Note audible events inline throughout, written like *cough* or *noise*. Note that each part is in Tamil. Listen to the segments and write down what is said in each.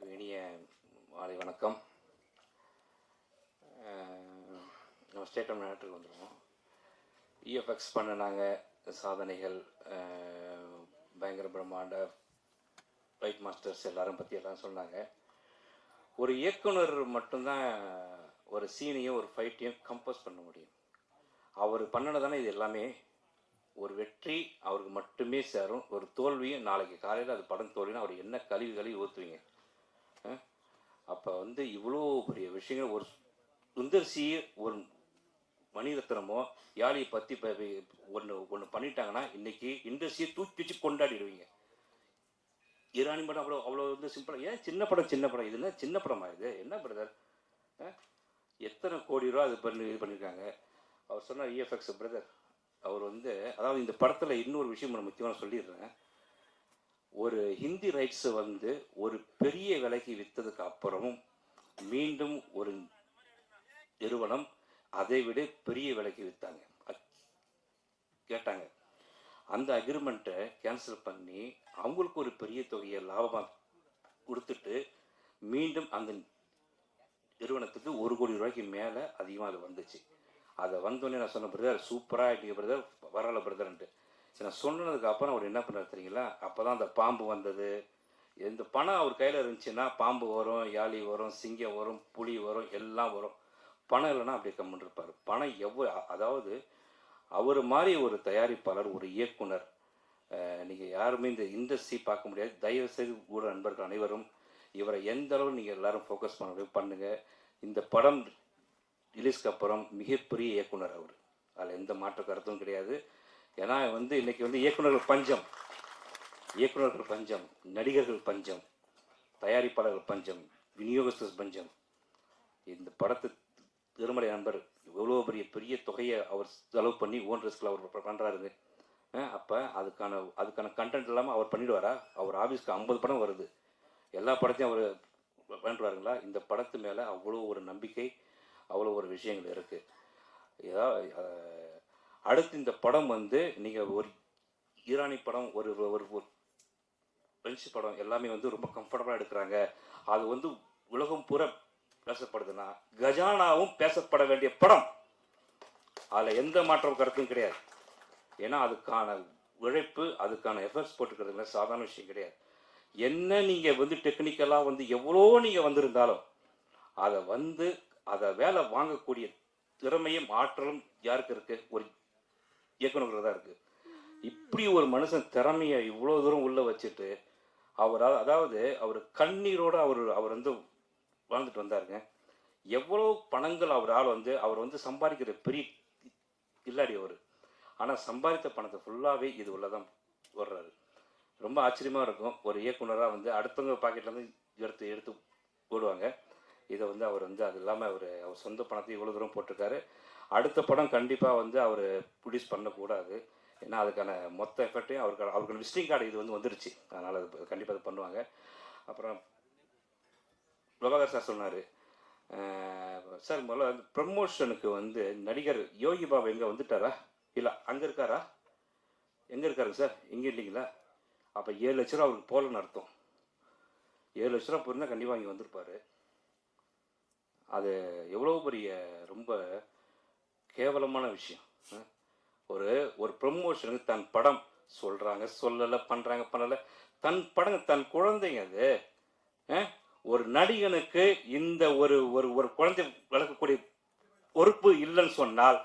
அனைவருக்கும் இனிய மாலை வணக்கம். நம்ம ஸ்டேட் நாட்டுக்கு வந்துடுவோம் இஎஃப்எக்ஸ் பண்ணினாங்க சாதனைகள் பயங்கர பிரம்மாண்ட ஃபைட் மாஸ்டர்ஸ் எல்லாரும் பற்றி எல்லாம் சொன்னாங்க. ஒரு இயக்குனர் மட்டும்தான் ஒரு சீனையும் ஒரு ஃபைட்டையும் கம்போஸ் பண்ண முடியும். அவர் பண்ணினதானே இது எல்லாமே. ஒரு வெற்றி அவருக்கு மட்டுமே சேரும். ஒரு தோல்வியும் நாளைக்கு காலையில் அது படம் தோல்வினா அவர் என்ன கழிவுகளையும் கழுவி ஊற்றுவீங்க அப்போ வந்து இவ்வளோ பெரிய விஷயங்கள் ஒரு சுந்தர்சி ஒரு மணிரத்னமோ யாழியை பற்றி இப்போ ஒன்று ஒன்று பண்ணிட்டாங்கன்னா இன்னைக்கு இண்டஸ்ட்ரியை தூக்கி வச்சு கொண்டாடிடுவீங்க. ஈரானி படம் அவ்வளோ அவ்வளோ வந்து சிம்பிளாக ஏன் சின்ன படம் சின்ன படம்? இது என்ன சின்ன படமா இது? என்ன பிரதர்? எத்தனை கோடி ரூபா அது பண்ணி இது பண்ணியிருக்காங்க அவர் சொன்னார் இஎஃப்எக்ஸ் பிரதர். அவர் வந்து அதாவது இந்த படத்தில் இன்னொரு விஷயம் நான் முக்கியமாக சொல்லிடுறேன். ஒரு ஹிந்தி ரைட்ஸ் வந்து ஒரு பெரிய விலைக்கு விற்றதுக்கு அப்புறமும் மீண்டும் ஒரு நிறுவனம் அதை விட பெரிய விலைக்கு விற்றாங்க கேட்டாங்க. அந்த அக்ரிமெண்ட்டை கேன்சல் பண்ணி அவங்களுக்கு ஒரு பெரிய தொகையை லாபமாக கொடுத்துட்டு மீண்டும் அந்த நிறுவனத்துக்கு ஒரு கோடி ரூபாய்க்கு மேலே அதிகமாக அது வந்துச்சு. அதை வந்தோடனே நான் சொன்ன பிரதர் சூப்பராக ஆகிட்டீங்க பிரதர் வரல பிரதர்ன்ட்டு சரி நான் சொன்னதுக்கு அப்புறம் அவர் என்ன பண்ணார் தெரியுங்களா? அப்போ தான் அந்த பாம்பு வந்தது. இந்த பணம் அவர் கையில் இருந்துச்சுன்னா பாம்பு வரும் யாழி வரும் சிங்கம் வரும் புலி வரும் எல்லாம் வரும். பணம் இல்லைன்னா அப்படியே கம்முன்னு இருப்பார். பணம் எவ்வளோ அதாவது அவர் மாதிரி ஒரு தயாரிப்பாளர் ஒரு இயக்குனர் நீங்கள் யாருமே இந்த இண்டஸ்ட்ரி பார்க்க முடியாது. தயவு செய்து கூட நண்பர்கள் அனைவரும் இவரை எந்த அளவு நீங்கள் எல்லாரும் ஃபோக்கஸ் பண்ண முடியும் பண்ணுங்கள் இந்த படம் ரிலீஸ்க்கு அப்புறம் மிகப்பெரிய இயக்குனர் அவர். அதில் எந்த மாற்று கருத்தும் கிடையாது. ஏன்னா வந்து இன்னைக்கு வந்து இயக்குனர்கள் பஞ்சம். இயக்குனர்கள் பஞ்சம் நடிகர்கள் பஞ்சம் தயாரிப்பாளர்கள் பஞ்சம் விநியோகஸ்தர் பஞ்சம். இந்த படத்தை திருமலை நண்பர் எவ்வளோ பெரிய பெரிய தொகையை அவர் செலவு பண்ணி ஓன் ரிஸ்கில் அவர் பண்ணுறாருங்க அப்போ அதுக்கான அதுக்கான கண்டென்ட் இல்லாமல் அவர் பண்ணிடுவாரா? அவர் ஆஃபீஸ்க்கு ஐம்பது படம் வருது. எல்லா படத்தையும் அவர் பண்ணுவாருங்களா இந்த படத்து மேலே அவ்வளோ ஒரு நம்பிக்கை அவ்வளோ ஒரு விஷயங்கள் இருக்குது ஏதாவது அடுத்து இந்த படம் வந்து நீங்கள் ஒரு ஈரானி படம் ஒரு ஒரு ஒரு பிரெஞ்சு படம் எல்லாமே வந்து ரொம்ப கம்ஃபர்டபுளாக எடுக்கிறாங்க. அது வந்து உலகம் பூரா பேசப்படுதுன்னா கஜானாவும் பேசப்பட வேண்டிய படம். அதில் எந்த மாற்றம் கருத்தும் கிடையாது. ஏன்னா அதுக்கான உழைப்பு அதுக்கான எஃபர்ட்ஸ் போட்டுக்கிறதுல சாதாரண விஷயம் கிடையாது. என்ன நீங்கள் வந்து டெக்னிக்கலாக வந்து எவ்வளோ நீங்கள் வந்திருந்தாலும் அதை வந்து அதை வேலை வாங்கக்கூடிய திறமையும் ஆற்றலும் யாருக்கு இருக்குது ஒரு இயக்குநர்கள் தான் இருக்கு. இப்படி ஒரு மனுஷன் திறமையை இவ்வளோ தூரம் உள்ள வச்சுட்டு அவர் அதாவது அவர் கண்ணீரோடு அவர் அவர் வந்து வாழ்ந்துட்டு வந்தாருங்க. எவ்வளோ பணங்கள் அவர் ஆள் வந்து அவர் வந்து சம்பாதிக்கிற பெரிய இல்லாடி அவர். ஆனால் சம்பாதித்த பணத்தை ஃபுல்லாகவே இது உள்ளதான் வர்றாரு ரொம்ப ஆச்சரியமாக இருக்கும். ஒரு இயக்குனராக வந்து அடுத்தவங்க பாக்கெட்லேருந்து எடுத்து எடுத்து போடுவாங்க இதை வந்து அவர் வந்து அது இல்லாமல் அவர் அவர் சொந்த பணத்தை இவ்வளோ தூரம் போட்டிருக்காரு. அடுத்த படம் கண்டிப்பாக வந்து அவர் ப்ரொடியூஸ் பண்ணக்கூடாது. ஏன்னா அதுக்கான மொத்த எஃபர்ட்டையும் அவருக்கு அவருக்கான விசிட்டிங் கார்டு இது வந்து வந்துருச்சு. அதனால் அது கண்டிப்பாக அது பண்ணுவாங்க. அப்புறம் பிரபாகர் சார் சொன்னார் சார் முதல்ல வந்து ப்ரமோஷனுக்கு வந்து நடிகர் யோகி பாபு எங்கே வந்துட்டாரா? இல்லை அங்கே இருக்காரா? எங்கே இருக்காருங்க சார் இங்கே இல்லைங்களா? அப்போ ஏழு லட்ச ரூபா அவருக்கு போகலன்னு அர்த்தம். ஏழு லட்ச ரூபா போயிருந்தால் கண்டிப்பாக இங்கே வந்திருப்பார். அது எவ்வளோ பெரிய ரொம்ப கேவலமான விஷயம். ஒரு ஒரு ப்ரமோஷனுக்கு தன் படம் சொல்கிறாங்க சொல்லலை பண்ணுறாங்க பண்ணலை. தன் படம் தன் குழந்தைங்க அது. ஒரு நடிகனுக்கு இந்த ஒரு ஒரு ஒரு குழந்தை வளர்க்கக்கூடிய பொறுப்பு இல்லைன்னு சொன்னால்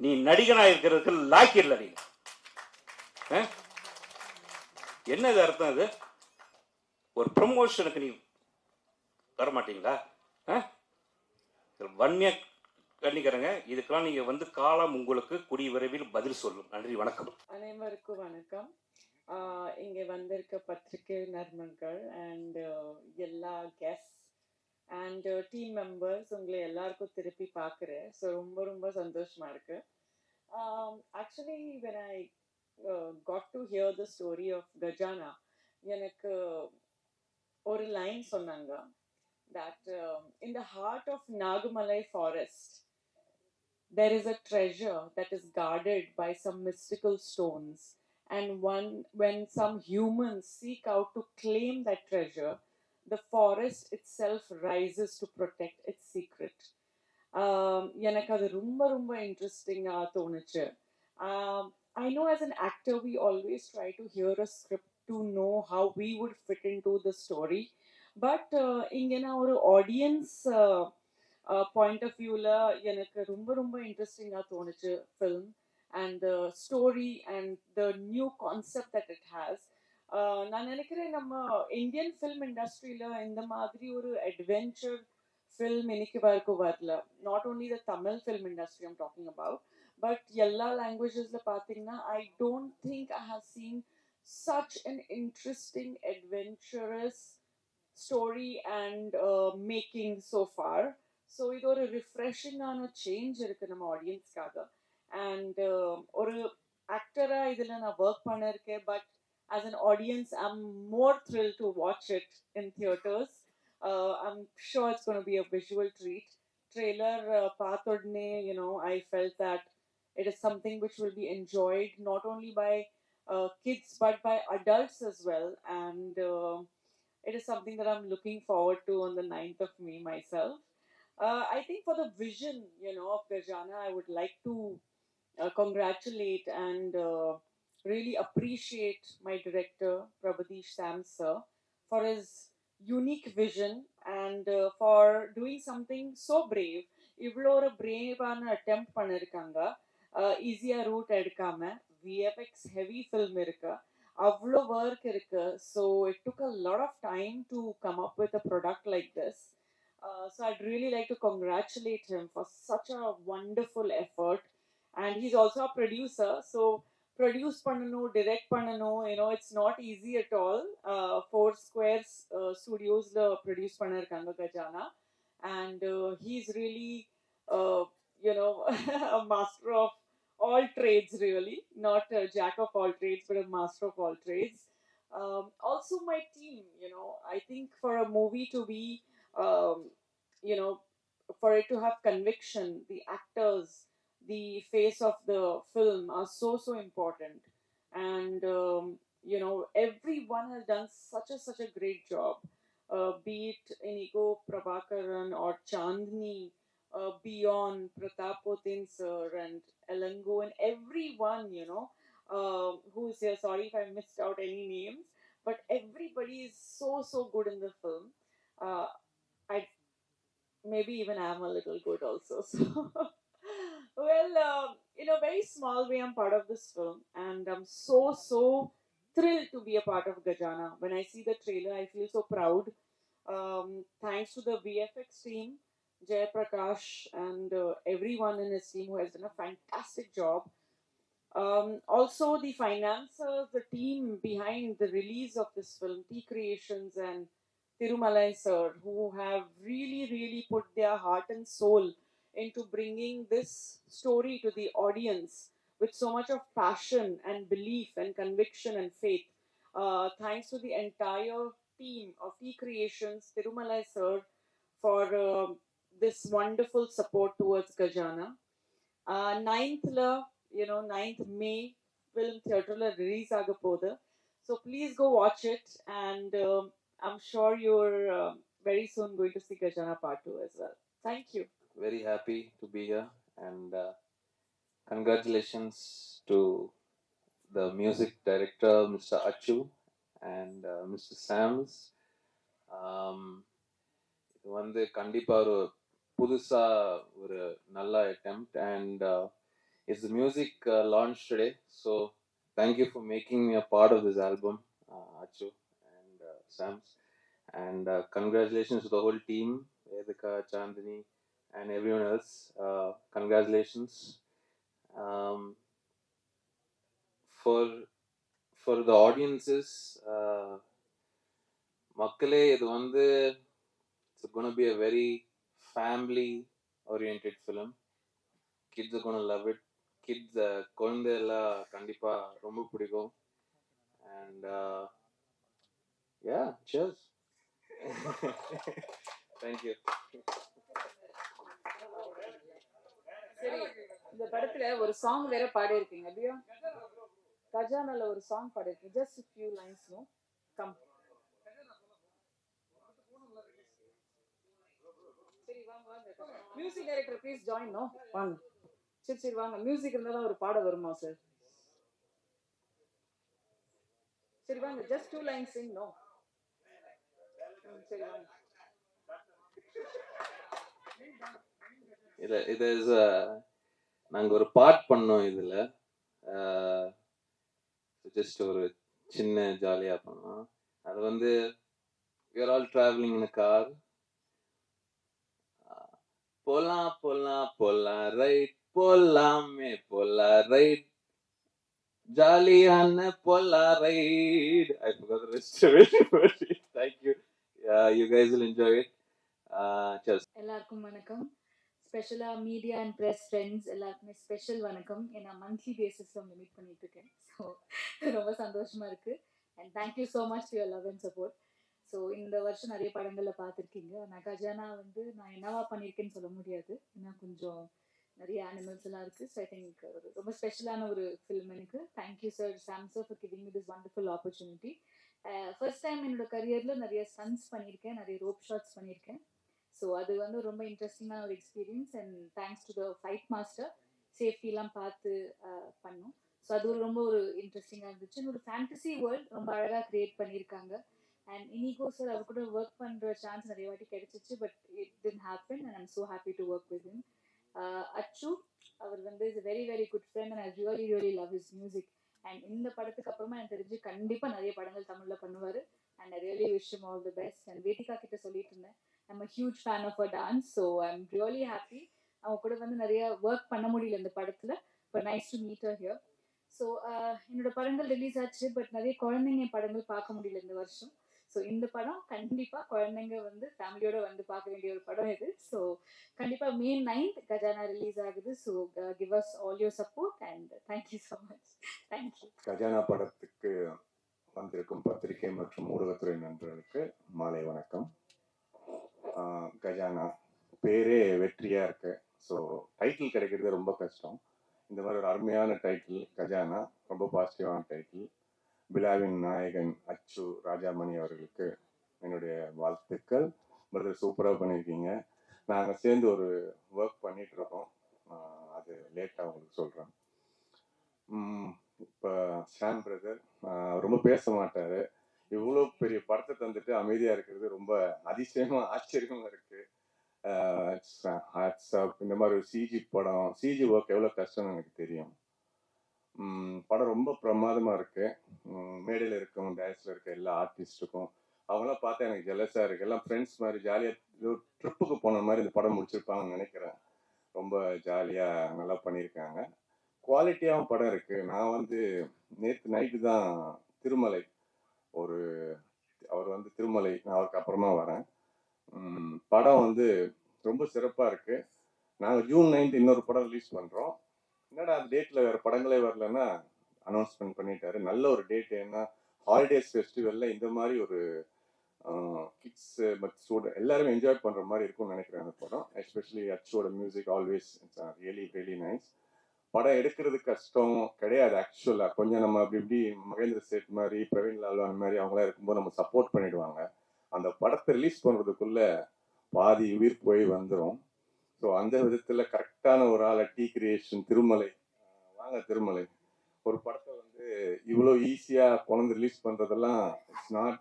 நீ நடிகனாக இருக்கிறதுக்கு லாக்கி இல்லை நீ. என்ன இது அர்த்தம் அது? ஒரு ப்ரமோஷனுக்கு நீ வரமாட்டீங்களா? வன்மையாக கண்ணிக்கிறேங்க இதுக்கெல்லாம் நீங்க வந்து காலம் உங்களுக்கு கூடிய விரைவில் பதில் சொல்லும். நன்றி வணக்கம். அனைவருக்கும் வணக்கம். இங்கே இங்க வந்திருக்க பத்திரிகை நர்மன்கள் அண்ட் எல்லா கெஸ்ட் அண்ட் டீம் மெம்பர்ஸ் உங்களை எல்லாருக்கும் திருப்பி பார்க்குறேன். ஸோ ரொம்ப ரொம்ப சந்தோஷமா இருக்கு. Actually when I got to hear the story of Gajana எனக்கு ஒரு லைன் சொன்னாங்க. That um, in the heart of Nagamalai forest, there is a treasure that is guarded by some mystical stones. And one, when some humans seek out to claim that treasure, the forest itself rises to protect its secret. Um, எனக்கு அது ரொம்ப ரொம்ப இன்ட்ரெஸ்டிங்காக தோணுச்சு I know as an actor we always try to hear a script to know how we would fit into the story but இங்கே நான் ஒரு ஆடியன்ஸ் பாயிண்ட் ஆஃப் வியூவில் எனக்கு ரொம்ப ரொம்ப இன்ட்ரெஸ்டிங்காக தோணுச்சு film and the story and the new concept that it has நான் நினைக்கிறேன் நம்ம இந்தியன் ஃபில்ம் இண்டஸ்ட்ரியில் இந்த மாதிரி ஒரு அட்வென்ச்சர் ஃபில்ம் இன்னைக்கு வரைக்கும் வரல. Not only the Tamil film industry I'm talking about but எல்லா லாங்குவேஜஸில் பார்த்தீங்கன்னா I don't think I have seen such an interesting adventurous story and uh, making so far. So இது ஒரு ரிஃப்ரெஷிங்கான சேஞ்ச் இருக்கு நம்ம ஆடியன்ஸ்க்காக அண்ட் ஒரு ஆக்டராக இதில் நான் ஒர்க் பண்ணியிருக்கேன் but as an audience I am more thrill to watch it in theatres I'm sure it's gonna be a visual treat trailer பார்த்த உடனே you know I felt that it is something which will be enjoyed not only by uh, kids but by adults as well and uh, it is something that i'm looking forward to on the 9th of may myself uh, i think for the vision you know of gajana i would like to uh, congratulate and uh, really appreciate my director prabhadish sam sir for his unique vision and uh, for doing something so brave இவ்வளோ ஒரு பிரேவான அட்டெம்ப்ட் பண்ணிருக்காங்க ஈஸியாக ரூட் எடுக்காம விஎஃப்எக்ஸ் ஹெவி ஃபில்ம் இருக்கு அவ்வளோ ஒர்க் இருக்கு so it took a lot of time to come up with a product like this uh, so I'd really like to congratulate him for such a wonderful effort. And he's also a producer. So produce panano, direct panano, you know, it's not easy at all. Uh, four squares uh, studios the produce panarkanga gajana. And uh, he's really, uh, you know, *laughs* a master of all trades really, not a jack of all trades, but a master of all trades. Um, also my team, you know, I think for a movie to be um, you know for it to have conviction the actors the face of the film are so so important and um, you know everyone has done such a such a great job uh, be it inigo prabhakaran or chandni uh, beyond Pratap Potin sir and Elango and everyone, you know, uh, who's here. Sorry if I missed out any names, but everybody is so so good in the film. Uh, I maybe even I'm a little good also. *laughs* So, well, uh, in a very small way, I'm part of this film, and I'm so so thrilled to be a part of Gajana. When I see the trailer, I feel so proud. Um, thanks to the VFX team. Jay Prakash and uh, everyone in his team who has done a fantastic job. Um, also, the financiers, the team behind the release of this film, T Creations and Tirumalai sir, who have really, really put their heart and soul into bringing this story to the audience with so much of passion and belief and conviction and faith. Uh, thanks to the entire team of T Creations, Tirumalai sir, for uh, this wonderful support towards Gajana. Uh, 9th, la, you know, 9th May film theatre release agapoda. So please go watch it, and um, I'm sure you're uh, very soon going to see Gajana Part 2 as well. Thank you. very happy to be here and uh, congratulations to the music director mr achu and uh, mr sams um, இது வந்து கண்டிப்பா ஒரு புதுசா ஒரு நல்ல attempt and uh, it's the music uh, launch today so thank you for making me a part sams and uh, congratulations to the whole team vedika chandini and everyone else. Uh, congratulations. Um, for for the audiences, uh, மக்களே இது வந்து it's gonna be a very family oriented film. Kids are gonna love it. Kids, uh, குழந்தை எல்லாம் கண்டிப்பா ரொம்ப பிடிக்கும் and uh, yeah, cheers. *laughs* Thank you. சரி இந்த படத்துல ஒரு சாங் வேற பாடி இருக்கீங்க இல்லையா கஜானால ஒரு சாங் பாடி இருக்கீங்க just few lines no come சரி வாங்க வாங்க. Music director please join no வாங்க. சரி சரி வாங்க. மியூசிக் இருந்தால் தான் ஒரு பாட வருமா சார் சரி வாங்க just two lines sing no இது இது இஸ் நாங்கள் ஒரு பாட் பண்ணோம் இதில். ஜஸ்ட் ஒரு சின்ன ஜாலியாக பண்ணோம். அது வந்து you are all travelling in car போலாம் போலாம் போலாம் ரைட் போலாமே போலாம் ரைட் ஜாலியான போலாம் right I forgot the rest of it thank you you guys will enjoy it sirs எல்லாருக்கும் வணக்கம். ஸ்பெஷலாக மீடியா அண்ட் ப்ரெஸ் ஃப்ரெண்ட்ஸ் எல்லாருக்குமே ஸ்பெஷல் வணக்கம். ஏன்னா மந்த்லி பேசிஸில் உங்களை மீட் பண்ணிட்டு இருக்கேன். ஸோ ரொம்ப சந்தோஷமா இருக்கு. And thank you so much your love and support so இந்த வருஷம் நிறைய படங்களில் பார்த்துருக்கீங்க. நான் கஜானா வந்து நான் என்னவா பண்ணியிருக்கேன்னு சொல்ல முடியாது. ஏன்னா கொஞ்சம் நிறைய அனிமல்ஸ் எல்லாம் இருக்கு. ஸோ ஐ திங்க் ரொம்ப ஸ்பெஷலான ஒரு ஃபிலிம் எனக்கு. Thank you sir Sam sir for giving me this wonderful opportunity first time என்னோட கரியரில் நிறைய சன்ஸ் பண்ணியிருக்கேன். நிறைய ரோப் ஷாட்ஸ் பண்ணியிருக்கேன். ஸோ அது வந்து ரொம்ப இன்ட்ரெஸ்டிங்கான ஒரு experience and thanks to the fight master சேஃப்டிலாம் பார்த்து uh, பண்ணோம். ஸோ அது ஒரு ரொம்ப ஒரு இன்ட்ரெஸ்டிங்காக இருந்துச்சு. என்னோட ஃபேண்டசி வேர்ல்ட் ரொம்ப அழகாக க்ரியேட் பண்ணியிருக்காங்க. அண்ட் இனிகோ சார் அவர் கூட ஒர்க் பண்ணுற சான்ஸ் நிறைய வாட்டி கிடைச்சிச்சு but it didn't happen and I'm so happy to work with in Achu. அவர் வந்து is very very good friend and I really really love is music and இந்த படத்துக்கு அப்புறமா எனக்கு தெரிஞ்சு கண்டிப்பாக நிறைய படங்கள் தமிழில் பண்ணுவார். And I really wish him all the best and Vedhika கிட்ட சொல்லிட்டு இருந்தேன். I'm a huge fan of a dance so I'm really happy அவங்க கூட வந்து நிறைய ஒர்க் பண்ண முடியல இந்த படத்தில் but nice to meet her here so என்னோட படங்கள் ரிலீஸ் ஆச்சு பட் நிறைய குழந்தைங்க படங்கள் பார்க்க முடியல இந்த வருஷம். ஸோ இந்த படம் கண்டிப்பாக குழந்தைங்க வந்து ஃபேமிலியோட வந்து பார்க்க வேண்டிய ஒரு படம் இது. ஸோ கண்டிப்பாக மே நைன்த் கஜானா ரிலீஸ் ஆகுது. So give us all your support and thank you so much thank you Gajana படத்துக்கு வந்திருக்கும் பத்திரிகை மற்றும் ஊடகத்துறை நண்பர்களுக்கு மாலை வணக்கம். கஜானா பேரே வெற்றியாக இருக்கு. ஸோ டைட்டில் கிடைக்கிறது ரொம்ப கஷ்டம். இந்த மாதிரி ஒரு அருமையான டைட்டில் கஜானா ரொம்ப பாசிட்டிவான டைட்டில் விழாவின் நாயகன் அச்சு ராஜாமணி அவர்களுக்கு என்னுடைய வாழ்த்துக்கள். பிரதர் சூப்பராக பண்ணியிருக்கீங்க. நாங்கள் சேர்ந்து ஒரு ஒர்க் பண்ணிட்டு இருக்கோம் அது லேட்டாக உங்களுக்கு சொல்கிறேன் இப்போ ஷாம் பிரதர் ரொம்ப பேச மாட்டார். இவ்வளோ பெரிய படத்தை தந்துட்டு அமைதியாக இருக்கிறது ரொம்ப அதிசயமாக ஆச்சரியமாக இருக்குது இந்த மாதிரி ஒரு சிஜி படம் சிஜி ஒர்க் எவ்வளோ கஷ்டம்னு எனக்கு தெரியும். படம் ரொம்ப பிரமாதமா இருக்கு. மேடையில் இருக்கும் டேன்ஸ்ல இருக்க எல்லா ஆர்டிஸ்ட்டுக்கும் அவங்களாம் பார்த்தா எனக்கு ஜெலஸா இருக்கு. எல்லாம் ஃப்ரெண்ட்ஸ் மாதிரி ஜாலியா ட்ரிப்புக்கு போன மாதிரி இந்த படம் முடிச்சிருப்பாங்கன்னு நினைக்கிறேன். ரொம்ப ஜாலியா நல்லா பண்ணியிருக்காங்க. குவாலிட்டியாகவும் படம் இருக்கு. நான் வந்து நேற்று நைட்டு தான் திருமலை ஒரு அவர் வந்து திருமலை நான் அவருக்கு அப்புறமா வரேன். படம் வந்து ரொம்ப சிறப்பாக இருக்கு. நாங்கள் ஜூன் நைன்த் இன்னொரு படம் ரிலீஸ் பண்ணுறோம் என்னடா அந்த டேட்ல வேற படங்களே வரலன்னா அனௌன்ஸ்மெண்ட் பண்ணிட்டாரு. நல்ல ஒரு டேட் ஏன்னா ஹாலிடேஸ் ஃபெஸ்டிவல்ல இந்த மாதிரி ஒரு கிட்ஸ் பட் ஸ்டூடெண்ட் எல்லாருமே என்ஜாய் பண்ற மாதிரி இருக்கும்னு நினைக்கிறேன் அந்த படம். Especially அச்சோட music always really really nice படம் எடுக்கிறது கஷ்டம் கிடையாது ஆக்சுவலா கொஞ்சம் நம்ம அப்படி இப்படி மகேந்திர சேட் மாதிரி பிரவீன் லால்வான் மாதிரி அவங்களாம் இருக்கும்போது நம்ம சப்போர்ட் பண்ணிடுவாங்க. அந்த படத்தை ரிலீஸ் பண்றதுக்குள்ள பாதி உயிர் போய் வந்துடும் ஸோ அந்த விதத்தில் கரெக்டான ஒரு ஆளை டீ கிரியேஷன் திருமலை வாங்க திருமலை. ஒரு படத்தை வந்து இவ்வளோ ஈஸியாக கொண்டு ரிலீஸ் பண்ணுறதெல்லாம் இட்ஸ் நாட்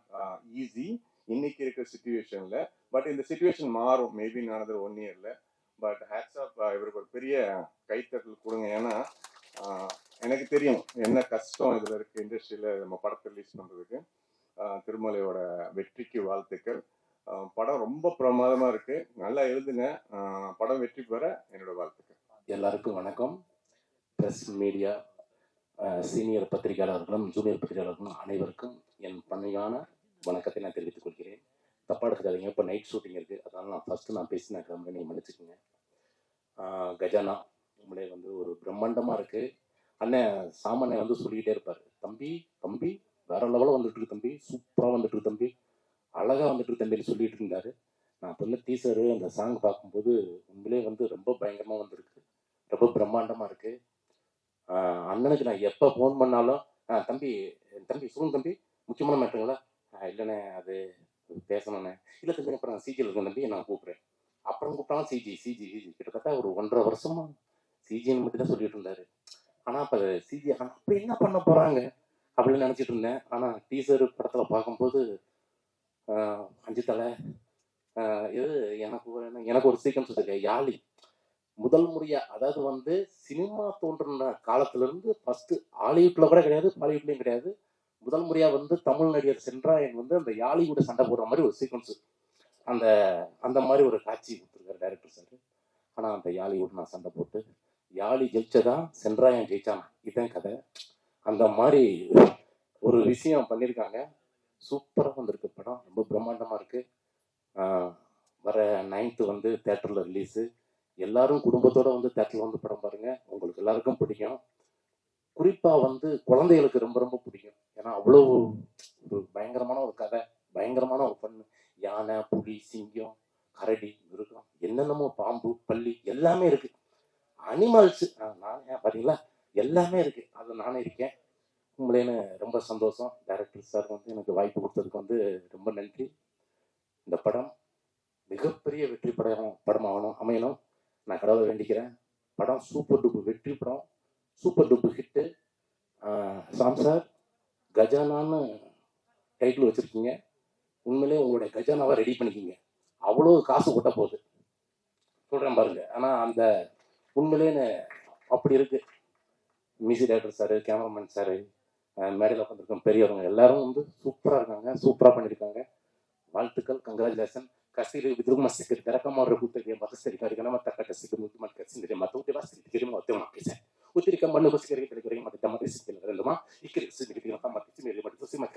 ஈஸி இன்னைக்கு இருக்கிற சுச்சுவேஷனில் பட் இந்த சுச்சுவேஷன் மாறும். மேபி நான் ஒன் இயரில் பட் ஹேட்ஸ் ஆஃப் இவருக்கு ஒரு பெரிய கைத்தட்டல் கொடுங்க. ஏன்னா எனக்கு தெரியும் என்ன கஷ்டம் இதில் இருக்குது இண்டஸ்ட்ரியில் நம்ம படத்தை ரிலீஸ் பண்ணுறதுக்கு திருமலையோட வெற்றிக்கு வாழ்த்துக்கள். படம் ரொம்ப பிரமாதமா இருக்கு. நல்லா எழுதுங்க. படம் வெற்றி பெற என்னோட வாழ்த்துக்கள். எல்லாருக்கும் வணக்கம். ப்ரெஸ் மீடியா சீனியர் பத்திரிகையாளர்களும் ஜூனியர் பத்திரிகையாளர்களும் அனைவருக்கும் என் பணியான வணக்கத்தை நான் தெரிவித்துக் கொள்கிறேன். தப்பா எடுத்துக்காதீங்க. இப்போ நைட் ஷூட்டிங் இருக்குது அதனால நான் ஃபஸ்ட்டு நான் பேசின கிளம்பி நீங்கள் மன்னிச்சுக்கோங்க. கஜானா உங்களே வந்து ஒரு பிரம்மாண்டமாக இருக்குது அண்ணன் சாமானிய வந்து சொல்லிக்கிட்டே இருப்பார். தம்பி தம்பி வேற லெவலில் வந்துட்டு இருக்கு தம்பி. சூப்பராக வந்துட்டு இருக்கு தம்பி. அழகாக வந்துட்டு தம்பி தம்பின்னு சொல்லிட்டு இருந்தாரு. நான் சொன்ன டீசரு அந்த சாங் பார்க்கும்போது உண்மையிலே வந்து ரொம்ப பயங்கரமாக வந்திருக்கு. ரொம்ப பிரம்மாண்டமாக இருக்கு. அண்ணனுக்கு நான் எப்போ ஃபோன் பண்ணாலும் தம்பி தம்பி சொல்லுங்க தம்பி. முக்கியமான மேட்டருங்களா இல்லைண்ணே அது பேசணுண்ணே இல்லை தம்பி அப்புறம் நான் சிஜியில் இருக்கேன் தம்பி நான் கூப்பிட்றேன். அப்புறம் கூப்பிட்டாலும் சிஜி சிஜி சிஜி கிட்டத்தட்ட ஒரு ஒன்றரை வருஷமா சிஜின்னு மட்டும் தான் சொல்லிட்டு இருந்தாரு. ஆனால் அப்போ சிஜி அப்போ என்ன பண்ண போகிறாங்க அப்படின்னு நினச்சிட்டு இருந்தேன். ஆனால் டீசர் படத்தில் பார்க்கும்போது அஞ்சு தலை இது எனக்கு எனக்கு ஒரு சீக்கிரம் இருக்கு யாழி. முதல் முறையா அதாவது வந்து சினிமா தோன்றின காலத்துல இருந்து ஃபர்ஸ்ட் ஹாலிவுட்ல கூட கிடையாது பாலிவுட்லயும் கிடையாது. முதல் முறையா வந்து தமிழ் நடிகர் சென்றாயன் வந்து அந்த யாழியோட சண்டை போடுற மாதிரி ஒரு சீக்வன்ஸ் அந்த அந்த மாதிரி ஒரு காட்சி கொடுத்துருக்காரு டைரக்டர் சார் ஆனா அந்த யாழியோட நான் சண்டை போட்டு யாழி ஜெயிச்சதா சென்றாயன் ஜெயிச்சான்? இதான் கதை. அந்த மாதிரி ஒரு விஷயம் பண்ணியிருக்காங்க சூப்பராக வந்திருக்கு படம். ரொம்ப பிரம்மாண்டமாக இருக்கு. வர நைன்த்து வந்து தேட்டரில் ரிலீஸு எல்லாரும் குடும்பத்தோடு வந்து தேட்டரில் வந்து படம் பாருங்கள் உங்களுக்கு எல்லாருக்கும் பிடிக்கும். குறிப்பாக வந்து குழந்தைகளுக்கு ரொம்ப ரொம்ப பிடிக்கும். ஏன்னா அவ்வளோ ஒரு பயங்கரமான ஒரு கதை பயங்கரமான ஒரு பண்ணு யானை புலி சிங்கம் கரடி மிருகம் என்னென்னமோ பாம்பு பள்ளி எல்லாமே இருக்கு. அனிமல்ஸ் நானே பார்த்தீங்களா எல்லாமே இருக்கு. அதில் நானே இருக்கேன். உங்களேன்னு ரொம்ப சந்தோஷம். சார் வந்து எனக்கு வாய்ப்பு கொடுத்ததுக்கு வந்து ரொம்ப நன்றி. இந்த படம் மிகப்பெரிய வெற்றி படம் படமாகணும் அமையணும். நான் கடவுளை வேண்டிக்கிறேன். படம் சூப்பர் டூப்பு வெற்றி படம் super duper hit Sam sir கஜானான்னு title வச்சுருக்கீங்க. உண்மையிலே உங்களுடைய கஜானாவை ரெடி பண்ணிக்கிங்க. அவ்வளோ காசு கொட்ட போகுது. சொல்கிறேன் பாருங்க. ஆனால் அந்த உண்மையிலேன்னு அப்படி இருக்குது music director sir cameraman sir மேடையில் உட்காந்துருக்கோம் பெரியவங்க எல்லாரும் வந்து சூப்பராக இருக்காங்க சூப்பராக பண்ணியிருக்காங்க வாழ்த்துக்கள் congratulation kasiri bidrug masikir dara kama rebu tege mata seri kari kana தெரியும் மற்ற sikir mutu mat kasi ndire mata uti basi tikiri mo te makise utiri kama manu basikir kiri kiri mata tamati sikir kiri lama ikiri sikir kiri kama mata sikir mata tusi mat